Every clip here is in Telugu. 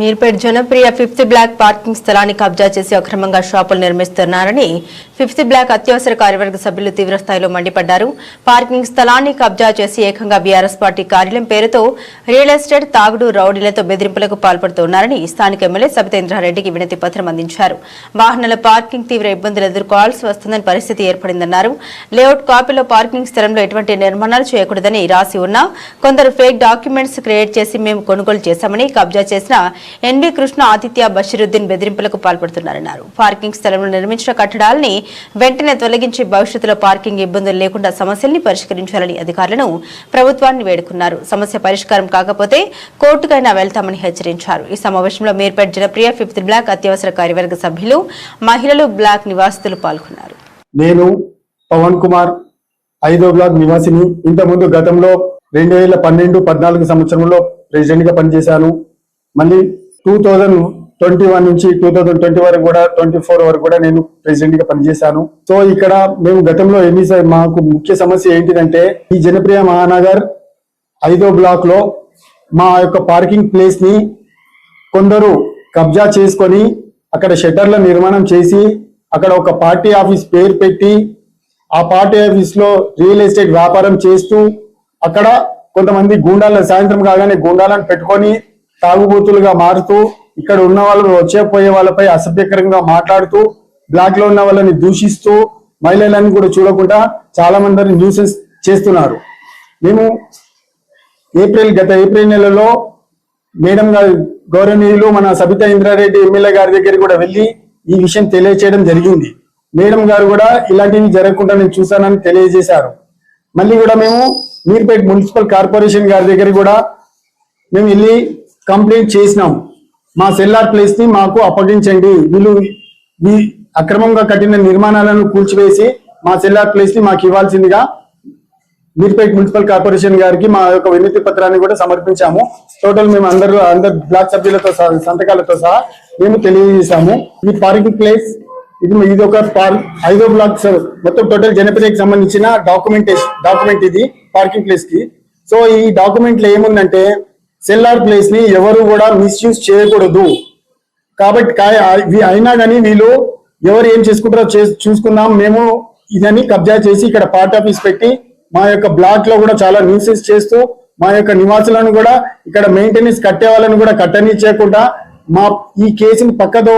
Meerpet Janapriya fifth block parking స్థలాన్ని కబ్జా చేసి అక్రమంగా షాపులు నిర్మిస్తున్నారని ఫిఫ్త్ బ్లాక్ అత్యవసర కార్యవర్గ సభ్యులు తీవ్రస్థాయిలో మండిపడ్డారు. పార్కింగ్ స్థలాన్ని కబ్జా చేసి ఏకంగా బీఆర్ఎస్ పార్టీ కార్యాలయం పేరుతో రియల్ ఎస్టేట్ తాగుడు రౌడీలతో బెదిరింపులకు పాల్పడుతున్నారని స్థానిక ఎమ్మెల్యే సబితేంద్రారెడ్డికి వినతి పత్రం అందించారు. వాహనాల పార్కింగ్ తీవ్ర ఇబ్బందులు ఎదుర్కోవాల్సి వస్తుందని పరిస్థితి ఏర్పడిందన్నారు. లేఅవుట్ కాపీలో పార్కింగ్ స్థలంలో ఎటువంటి నిర్మాణాలు చేయకూడదని రాసి ఉన్నా కొందరు ఫేక్ డాక్యుమెంట్స్ క్రియేట్ చేసి మేము కొనుగోలు చేశామని కబ్జా చేసిన ఎన్వి కృష్ణ ఆదిత్య బషీరుద్దీన్ బెదిరింపులకు పాల్పడుతున్నారన్నారు. పార్కింగ్ స్థలంలో నిర్మించిన కట్టడాలని వెంటనే తొలగించి భవిష్యత్తులో పార్కింగ్ ఇబ్బందులు లేకుండా సమస్యల్ని పరిష్కరించాలని అధికారులను ప్రభుత్వాన్ని వేడుకున్నారు. సమస్య పరిష్కారం కాకపోతే కోర్టుకైనా వెళ్తామని హెచ్చరించారు. ఈ సమావేశంలో మీర్పేట్ జనప్రియ ఫిఫ్త్ బ్లాక్ అత్యవసర కార్యవర్గ సభ్యులు మహిళలు బ్లాక్ నివాసితులు పాల్గొన్నారు. నేను పవన్ కుమార్ ఐదో బ్లాక్ నివాసిని. ఇంతకుముందు గతంలో రెండు వేల పన్నెండు పద్నాలుగు సంవత్సరంలో ప్రెసిడెంట్గా పనిచేశాను. మళ్ళీ టూ థౌజండ్ ట్వంటీ వన్ నుంచి టూ థౌజండ్ ట్వంటీ వరకు కూడా ట్వంటీ ఫోర్ వరకు కూడా నేను ప్రెసిడెంట్గా పనిచేశాను. సో ఇక్కడ మేము గతంలో ఎన్ని మాకు ముఖ్య సమస్య ఏంటిదంటే ఈ జనప్రియ మహానగర్ ఐదో బ్లాక్లో మా యొక్క పార్కింగ్ ప్లేస్ని కొందరు కబ్జా చేసుకొని అక్కడ షట్టర్ల నిర్మాణం చేసి అక్కడ ఒక పార్టీ ఆఫీస్ పేరు పెట్టి ఆ పార్టీ ఆఫీస్లో రియల్ ఎస్టేట్ వ్యాపారం చేస్తూ అక్కడ కొంతమంది గూండాల సాయంత్రం కాగానే గూండాలను పెట్టుకొని తాగుబోతులుగా మారుతూ ఇక్కడ ఉన్న వాళ్ళు వచ్చే పోయే వాళ్ళపై అసభ్యకరంగా మాట్లాడుతూ బ్లాక్లో ఉన్న వాళ్ళని దూషిస్తూ మహిళలను కూడా చూడకుండా చాలా మందిని న్యూసెన్స్ చేస్తున్నారు. మేము ఏప్రిల్ గత ఏప్రిల్ నెలలో మేడం గారు గౌరవనీయులు మన సబితా ఇంద్రారెడ్డి ఎమ్మెల్యే గారి దగ్గర కూడా వెళ్ళి ఈ విషయం తెలియచేయడం జరిగింది. మేడం గారు కూడా ఇలాంటివి జరగకుండా నేను చూశానని తెలియజేశారు. మళ్ళీ కూడా మేము మీర్పేట్ మున్సిపల్ కార్పొరేషన్ గారి దగ్గర కూడా మేము వెళ్ళి కంప్లైంట్ చేసినాం. మా సెల్లార్ ప్లేస్ని మాకు అప్పగించండి. వీళ్ళు ఈ అక్రమంగా కట్టిన నిర్మాణాలను కూల్చివేసి మా సెల్లార్ ప్లేస్ని మాకు ఇవ్వాల్సిందిగా మీర్పేట్ మున్సిపల్ కార్పొరేషన్ గారికి మా యొక్క వినతి పత్రాన్ని కూడా సమర్పించాము. టోటల్ మేము అందరూ అందరు బ్లాక్ సభ్యులతో సహా సంతకాలతో సహా మేము తెలియజేశాము. ఈ పార్కింగ్ ప్లేస్ ఇది ఇది ఒక పార్క్ ఐదో బ్లాక్ మొత్తం టోటల్ జనపదకి సంబంధించిన డాక్యుమెంటేషన్ డాక్యుమెంట్ ఇది పార్కింగ్ ప్లేస్కి. సో ఈ డాక్యుమెంట్లో ఏముందంటే సెల్లార్ ప్లేస్ని ఎవరు కూడా మిస్యూజ్ చేయకూడదు. కాబట్టి అయినా కానీ వీళ్ళు ఎవరు ఏం చేసుకుంటారో చే- చూసుకుందాం. మేము ఇదని కబ్జా చేసి ఇక్కడ పార్ట్ ఆఫీస్ పెట్టి మా యొక్క బ్లాక్లో కూడా చాలా న్యూసెస్ చేస్తూ మా యొక్క నివాసులను కూడా ఇక్కడ మెయింటెనెన్స్ కట్టే వాళ్ళని కూడా కట్టనిచ్చేయకుండా మా ఈ కేసుని పక్కదో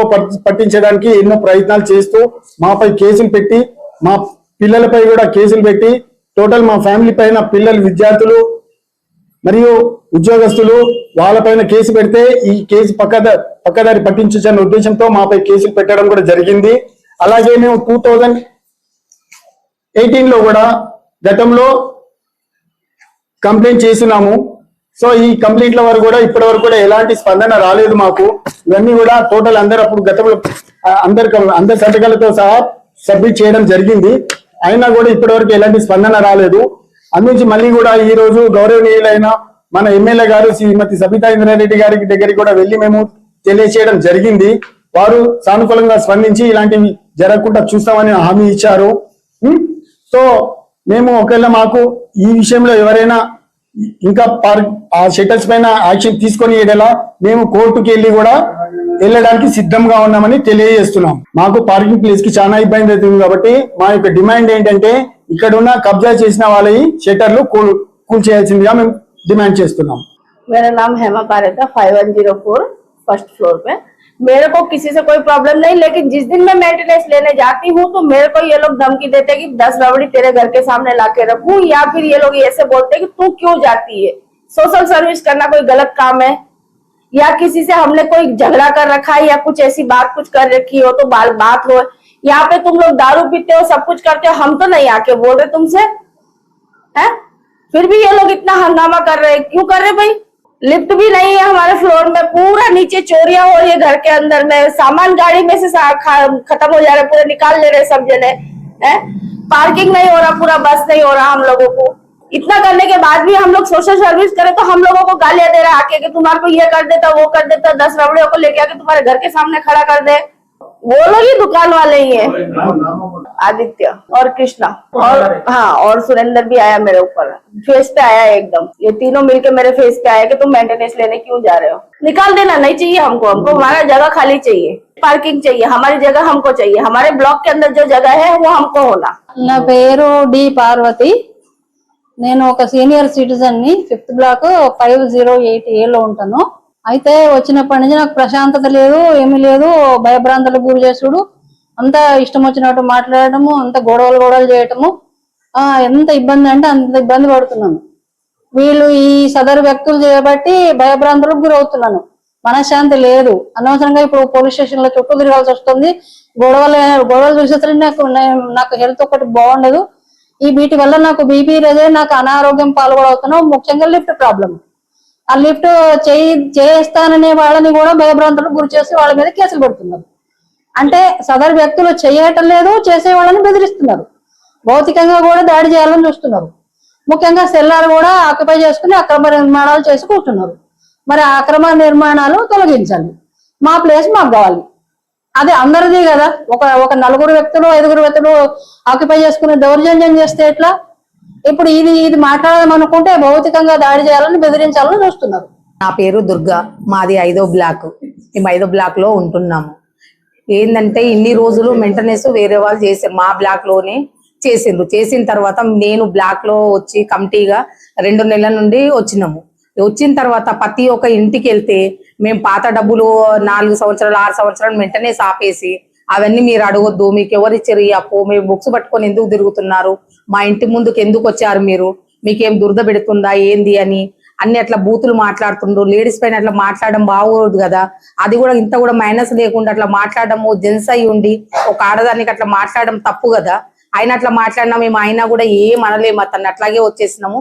పట్టించడానికి ఎన్నో ప్రయత్నాలు చేస్తూ మాపై కేసులు పెట్టి మా పిల్లలపై కూడా కేసులు పెట్టి టోటల్ మా ఫ్యామిలీ పైన పిల్లలు విద్యార్థులు మరియు ఉద్యోగస్తులు వాళ్ళపైన కేసు పెడితే ఈ కేసు పక్కద పక్కదారి పట్టించచ్చన్న ఉద్దేశంతో మాపై కేసులు పెట్టడం కూడా జరిగింది. అలాగే మేము టూ థౌజండ్ ఎయిటీన్లో కూడా గతంలో కంప్లైంట్ చేసినాము. సో ఈ కంప్లైంట్ల వరకు కూడా ఇప్పటి వరకు కూడా ఎలాంటి స్పందన రాలేదు మాకు. ఇవన్నీ కూడా టోటల్ అందరు అప్పుడు గతంలో ఆ, అందరి అందరి సంతకాలతో సహా సబ్మిట్ చేయడం జరిగింది. అయినా కూడా ఇప్పటి వరకు ఎలాంటి స్పందన రాలేదు. అందుంచి మళ్ళీ కూడా ఈ రోజు గౌరవనీయులైన మన ఎమ్మెల్యే గారు శ్రీమతి సబితా ఇంద్రారెడ్డి గారికి దగ్గరికి కూడా వెళ్ళి మేము తెలియచేయడం జరిగింది. వారు సానుకూలంగా స్పందించి ఇలాంటివి జరగకుండా చూస్తామని హామీ ఇచ్చారు. సో మేము ఒకవేళ మాకు ఈ విషయంలో ఎవరైనా ఇంకా పార్- ఆ షెటర్స్ పైన యాక్షన్ తీసుకొని ఎలా మేము కోర్టుకి వెళ్ళి కూడా వెళ్ళడానికి సిద్ధంగా ఉన్నామని తెలియజేస్తున్నాం మాకు పార్కింగ్ ప్లేస్ కి చాలా ఇబ్బంది అవుతుంది కాబట్టి మా యొక్క డిమాండ్ ఏంటంటే ఇక్కడ ఉన్న కబ్జా చేసిన వాళ్ళవి షెటర్లు కూల్ కూల్ చేయాల్సిందిగా మేము డిమాండ్ చేస్తున్నాం मेरा नाम हेमा पारेख है five one zero four first floor पे मेरे को किसी से कोई प्रॉब्लम नहीं लेकिन जिस दिन मैं मेंटेनेंस लेने जाती हूँ तो मेरे को ये लोग धमकी देते हैं कि दस रबड़ी तेरे घर के सामने ला के रखूं या फिर ये लोग ऐसे बोलते हैं कि तू क्यों जाती है सोशल सर्विस करना कोई गलत काम है या किसी से हमने कोई झगड़ा कर रखा है या कुछ ऐसी बात कुछ कर रखी हो तो बाल बात हो। यहाँ पे तुम लोग दारू पीते हो, सब कुछ करते हो, हम तो नहीं आके बोल रहे तुमसे। है? फिर भी ये लोग इतना हंगामा कर रहे हैं। क्यों कर रहे भाई? लिफ्ट भी नहीं है हमारे फ्लोर में, पूरा नीचे चोरिया हो रही है घर के अंदर में। सामान गाड़ी में से खत्म हो जा रहे पूरे निकाल ले रहे सब जने। हैं? पार्किंग नहीं हो रहा, पूरा बस नहीं हो रहा हम लोगों को। इतना करने के बाद भी हम लोग सोशल सर्विस करें तो हम लोगों को गालियाँ दे रहा आके कि तुम्हारे को ये कर देता वो कर देता दस रबड़ियों को लेके आके तुम्हारे घर के सामने खड़ा कर दे। वो लोग ही दुकान वाले ही है। आदित्य और कृष्णा और हाँ और सुरेंद्र भी आया मेरे ऊपर। फेस पे आया एकदम। ये तीनों मिलके मेरे फेस पे आया कि तुम मेंटेनेंस लेने क्यों जा रहे हो? निकाल देना नहीं चाहिए हमको। हमको हमारा जगह खाली चाहिए। पार्किंग चाहिए हमारी जगह हमको चाहिए। हमारे ब्लॉक के अंदर जो जगह है वो हमको होना। डी पार्वती। నేను ఒక senior సిటిజన్ని fifth block five zero eight ఏలో ఉంటాను. అయితే వచ్చినప్పటి నుంచి నాకు ప్రశాంతత లేదు ఏమీ లేదు భయభ్రాంతలు గురి చేసుడు అంతా ఇష్టం వచ్చినట్టు మాట్లాడటము అంత గొడవలు గొడవలు చేయటము ఎంత ఇబ్బంది అంటే అంత ఇబ్బంది పడుతున్నాను. వీళ్ళు ఈ సదరు వ్యక్తులు చేయబట్టి భయభ్రాంతులకు గురవుతున్నాను మనశ్శాంతి లేదు. అనవసరంగా ఇప్పుడు పోలీస్ స్టేషన్లో చుట్టూ తిరగాల్సి వస్తుంది. గొడవలు గొడవలు చూసేసరికి నాకు నాకు హెల్త్ ఒకటి బాగుండదు. ఈ వీటి వల్ల నాకు బీపీ రేజే నాకు అనారోగ్యం పాల్గొడవుతున్నావు ముఖ్యంగా లిఫ్ట్ ప్రాబ్లం ఆ లిఫ్ట్ చేయి చేస్తాననే వాళ్ళని కూడా భయభ్రాంతులకు గురి చేసి వాళ్ళ మీద కేసులు పెడుతున్నారు. అంటే సదరు వ్యక్తులు చేయటం లేదు చేసే వాళ్ళని బెదిరిస్తున్నారు. భౌతికంగా కూడా దాడి చేయాలని చూస్తున్నారు. ముఖ్యంగా సెల్లార్ కూడా ఆక్యుపై చేసుకుని అక్రమ నిర్మాణాలు చేసి కూర్చున్నారు మరి ఆ అక్రమ నిర్మాణాలు తొలగించాలి. మా ప్లేస్ మాకు కావాలి. అది అందరిది కదా. ఒక ఒక నలుగురు వ్యక్తులు ఐదుగురు వ్యక్తులు ఆక్యుపై చేసుకుని దౌర్జన్యం చేస్తే ఎట్లా? ఇప్పుడు ఇది ఇది మాట్లాడదామనుకుంటే భౌతికంగా దాడి చేయాలని బెదిరించాలని చూస్తున్నారు. నా పేరు దుర్గా. మాది ఐదో బ్లాక్. మేము ఐదో బ్లాక్లో ఉంటున్నాము. ఏంటంటే ఇన్ని రోజులు మెయింటెనెన్స్ వేరే వాళ్ళు చేశారు మా బ్లాక్లోనే చేసిండ్రు. చేసిన తర్వాత నేను బ్లాక్లో వచ్చి కమిటీగా రెండు నెలల నుండి వచ్చినాము. వచ్చిన తర్వాత ప్రతి ఒక్క ఇంటికి వెళ్తే మేము పాత డబ్బులు నాలుగు సంవత్సరాలు ఆరు సంవత్సరాలు వెంటనే సాపేసి అవన్నీ మీరు అడగొద్దు మీకు ఎవరు ఇచ్చారు ఈ అప్పు మీరు బుక్స్ పట్టుకొని ఎందుకు తిరుగుతున్నారు మా ఇంటి ముందుకు ఎందుకు వచ్చారు మీరు మీకేం దురద పెడుతుందా ఏంది అని అన్ని అట్లా బూతులు మాట్లాడుతుండ్రు. లేడీస్ పైన అట్లా మాట్లాడడం బాగోదు కదా. అది కూడా ఇంత కూడా మైనస్ లేకుండా అట్లా మాట్లాడడము జెంట్స్ అయి ఉండి ఒక ఆడదానికి అట్లా మాట్లాడడం తప్పు కదా. ఆయన అట్లా మాట్లాడినా మేము అయినా కూడా ఏం అనలేము అతన్ని. అట్లాగే వచ్చేసినాము.